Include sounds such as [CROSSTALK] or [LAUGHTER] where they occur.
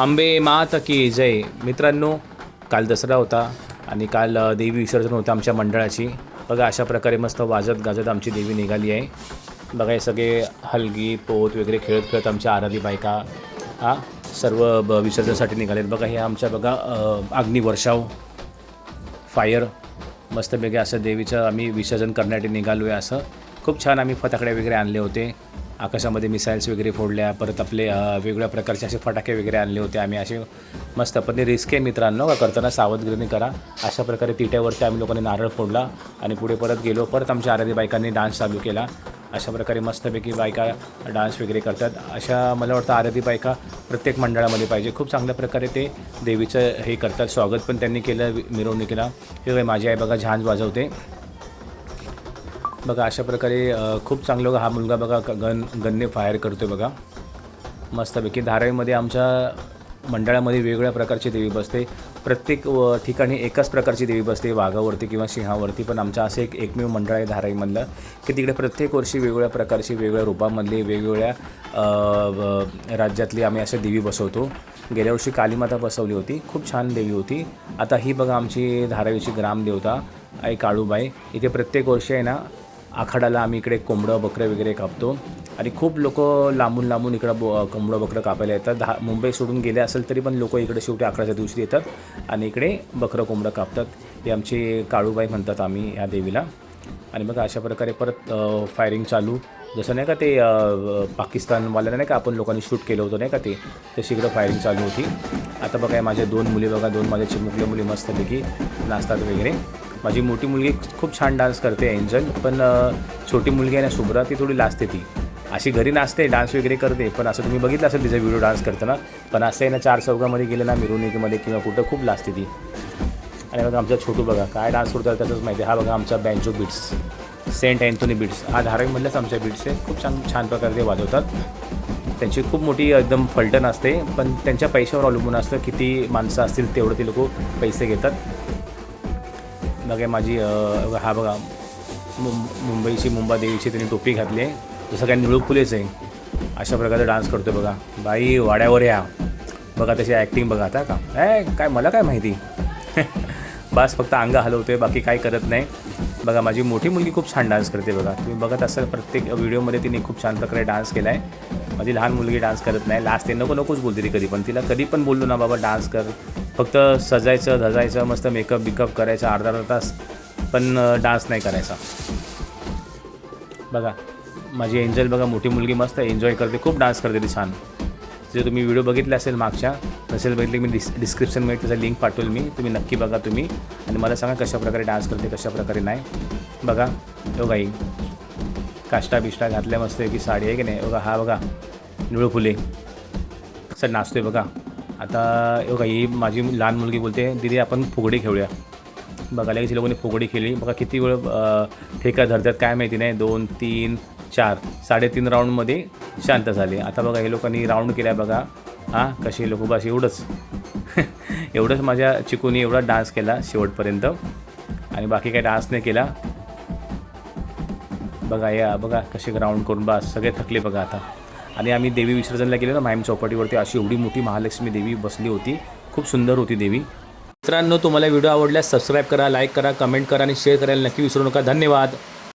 आंबे मात की जय. मित्रांनो काल दसरा होता आणि काल देवी विसर्जन होतं आमच्या मंडळाची. बघा अशा प्रकारे मस्त वाजत गाजत आमची देवी निघाली आहे. बघा हे सगळे हलगी पोत वगैरे खेळत खेळत आमच्या आराधी बायका हा सर्व ब विसर्जनासाठी निघालेत. बघा हे आमच्या बघा अग्निवर्षाव फायर मस्तपैकी असं देवीचं आम्ही विसर्जन करण्यासाठी निघालो आहे असं. खूप छान आम्ही फटाकडे वगैरे आणले होते. आकाशामध्ये मिसाईल्स वगैरे फोडल्या परत आपले वेगवेगळ्या प्रकारचे असे फटाके वगैरे आणले होते. आम्ही असे मस्त पण ते रिस्क आहे मित्रांनो. का करताना सावधगिरीने करा. अशा प्रकारे तिट्यावरती आम्ही लोकांनी नारळ फोडला आणि पुढे परत गेलो. परत आमच्या आराधी बायकांनी डान्स चालू केला. अशा प्रकारे मस्तपैकी बायका डान्स वगैरे करतात. अशा मला वाटतं आराधी बायका प्रत्येक मंडळामध्ये पाहिजे. खूप चांगल्या प्रकारे ते देवीचं हे करतात. स्वागत पण त्यांनी केलं मिरवणुकीला. हे माझी आई बघा झांज वाजवते. बघा अशा प्रकारे खूप चांगलं बघा हा मुलगा बघा गन गनने फायर करतोय बघा. मस्तपैकी धारावीमध्ये आमच्या मंडळामध्ये वेगवेगळ्या प्रकारची देवी बसते. प्रत्येक व ठिकाणी एकाच प्रकारची देवी बसते वाघावरती किंवा सिंहावरती. पण आमचं असं एक एकमेव मंडळ आहे धारावीमधलं की तिकडे प्रत्येक वर्षी वेगवेगळ्या प्रकारची वेगवेगळ्या रूपामधली वेगवेगळ्या राज्यातली आम्ही अशा देवी बसवतो. गेल्या वर्षी कालीमाता बसवली होती. खूप छान देवी होती. आता ही बघा आमची धारावीची ग्रामदेवता आई काळूबाई. इथे प्रत्येक वर्षी आहे ना आखाडाला आम्ही इकडे कोंबडं बकरं वगैरे कापतो. आणि खूप लोक लांबून लांबून इकडं ब कोंबडं बकरं कापायला येतात. दहा मुंबई सोडून गेले असेल तरी पण लोक इकडे शेवटी आकडाच्या दिवशी येतात आणि इकडे बकरं कोंबडं कापतात. हे आमची काळूबाई म्हणतात आम्ही ह्या देवीला. आणि मग अशा प्रकारे परत फायरिंग चालू. जसं नाही का ते पाकिस्तानवाल्याला नाही का आपण लोकांनी शूट केलं होतं नाही का ते? तशी इकडं फायरिंग चालू होती. आता बघा माझ्या दोन मुली बघा दोन माझ्या चिमुकल्या मुली मस्तपैकी नाचतात वगैरे. माझी मोठी मुलगी खूप छान डान्स करते एंजल पण छोटी मुलगी आहे ना शुभ्रा ती थोडी लाजते ती. अशी घरी नाचते डान्स वगैरे करते पण असं तुम्ही बघितलं असेल तिचा व्हिडिओ डान्स करताना पण असं आहे ना चार चौकामध्ये गेलं ना मिरवणुकीमध्ये किंवा कुठं खूप लाजते ती. आणि बघा आमचा छोटू बघा काय डान्स करतात त्याचंच माहिती आहे. हा बघा आमचा बँचो बीट्स सेंट अँथोनी बीट्स. हा धारावीमधल्याच आमच्या बीट्स आहे. खूप छान छान प्रकारे ते वाजवतात. त्यांची खूप मोठी एकदम फलटण असते पण त्यांच्या पैशावर अवलंबून असतं किती माणसं असतील तेवढं ते लोक पैसे घेतात. बघा माझी हा बघा मुंबईची मुंबा देवीची त्यांनी टोपी घातली आहे. जसं काय निळू फुलेच आहे. अशा प्रकारे डान्स करतो बघा. बाई वाड्यावर या. बघा तशी ॲक्टिंग बघा आता का? काय काय मला काय माहिती? [LAUGHS] बस फक्त अंग हलवतोय बाकी काही करत नाही. बघा माझी मोठी मुलगी खूप छान डान्स करते बघा. तुम्ही बघत असाल प्रत्येक व्हिडिओमध्ये तिने खूप छान प्रकारे डान्स केला आहे माझी लहान मुलगी डान्स करत नाही. लास्ट ते नको नकोच बोलते ती कधी पण तिला कधी पण बोललो ना बाबा डान्स कर. फक्त सजायचं धजायचं मस्त मेकअप बिकअप करायचं अर्धा अर्धा तास पण डान्स नाही करायचा. बघा माझी एंजल बघा मोठी मुलगी मस्त एन्जॉय करते खूप डान्स करते ती छान. जे तुम्ही व्हिडिओ बघितले असेल मागच्या नसेल बघितले मी डिस डिस्क्रिप्शनमध्ये त्याचा लिंक पाठवेल मी. तुम्ही नक्की बघा तुम्ही. आणि मला सांगा कशाप्रकारे डान्स करते कशा प्रकारे नाही. बघा हो गाई काष्टा बिष्टा घातल्या मस्त की साडी आहे की नाही? हो बघा हा बघा. निळू फुले. सर नाचतोय बघा. आता हो बघा ही माझी लहान मुलगी बोलते दिदी आपण फुगडी खेळूया. बघा लगेच लोकांनी फुगडी खेळली. बघा किती वेळ ठेका धरतात काय माहिती नाही. दोन तीन चार. साडेतीन राऊंडमध्ये शांत झाले. आता बघा हे लोकांनी राऊंड केला बघा. हां कशी लोक बस एवढंच. एवढंच माझ्या चिकूनी एवढा डान्स केला शेवटपर्यंत. आणि बाकी काही डान्स नाही केला. बघा या बघा कसे ग्राउंड करून बस सगळे थकले बघा आता. आणि आम्ही देवी विसर्जनला गेलो ना माहीम चौपाटीवरती. अशी एवढी मोठी महालक्ष्मी देवी बसली होती. खूप सुंदर होती देवी. मित्रांनो तुम्हाला व्हिडिओ आवडल्यास सबस्क्राईब करा लाईक करा कमेंट करा आणि शेअर करायला नक्की विसरू नका. धन्यवाद.